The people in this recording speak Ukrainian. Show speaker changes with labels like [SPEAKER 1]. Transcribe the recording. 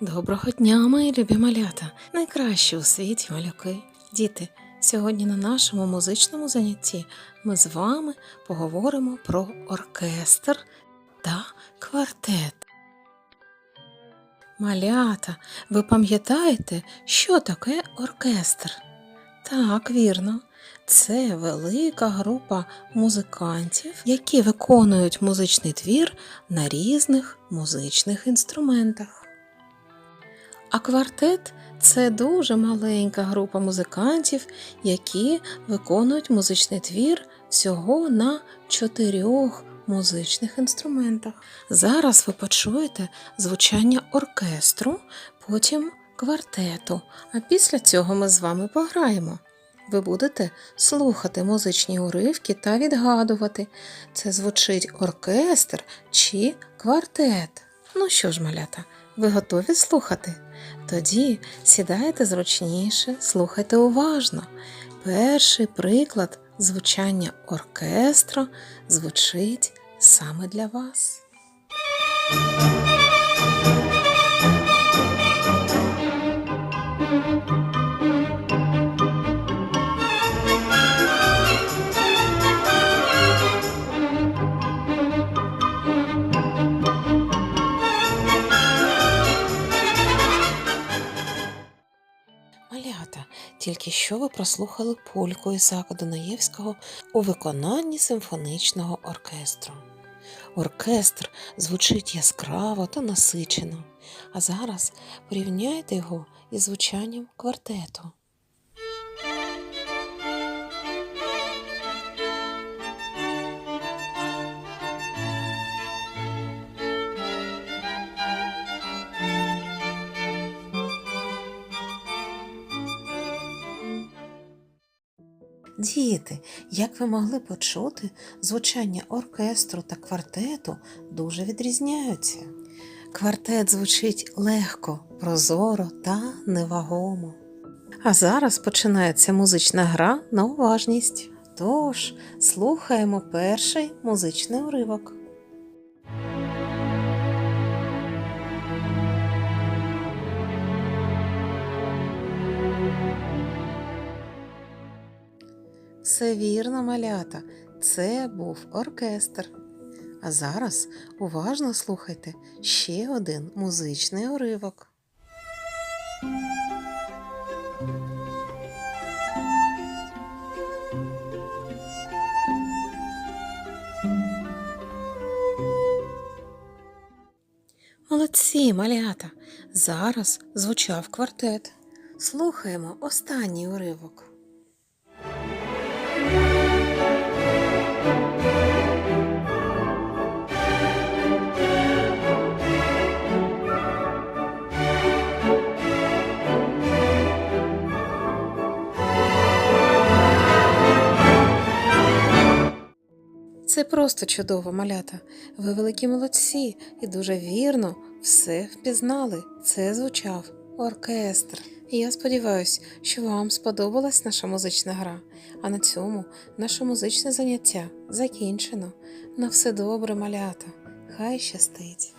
[SPEAKER 1] Доброго дня, мої любі малята, найкращі у світі малюки. Діти, сьогодні на нашому музичному занятті ми з вами поговоримо про оркестр та квартет. Малята, ви пам'ятаєте, що таке оркестр? Так, вірно. Це велика група музикантів, які виконують музичний твір на різних музичних інструментах. А квартет це дуже маленька група музикантів, які виконують музичний твір всього на чотирьох музичних інструментах. Зараз ви почуєте звучання оркестру, потім квартету, а після цього ми з вами пограємо. Ви будете слухати музичні уривки та відгадувати, це звучить оркестр чи квартет. Ну що ж, малята, ви готові слухати? Тоді сідайте зручніше, слухайте уважно. Перший приклад звучання оркестру звучить саме для вас. Малята, тільки що ви прослухали польку Ісака Дунаєвського у виконанні симфонічного оркестру. Оркестр звучить яскраво та насичено, а зараз порівняйте його із звучанням квартету. Діти, як ви могли почути, звучання оркестру та квартету дуже відрізняються. Квартет звучить легко, прозоро та невагомо. А зараз починається музична гра на уважність. Тож слухаємо перший музичний уривок. Все вірно, малята, це був оркестр. А зараз уважно слухайте ще один музичний уривок. Молодці, малята! Зараз звучав квартет. Слухаємо останній уривок. Це просто чудово, малята. Ви великі молодці і дуже вірно все впізнали. Це звучав оркестр. Я сподіваюся, що вам сподобалась наша музична гра. А на цьому наше музичне заняття закінчено. На все добре, малята. Хай щастить!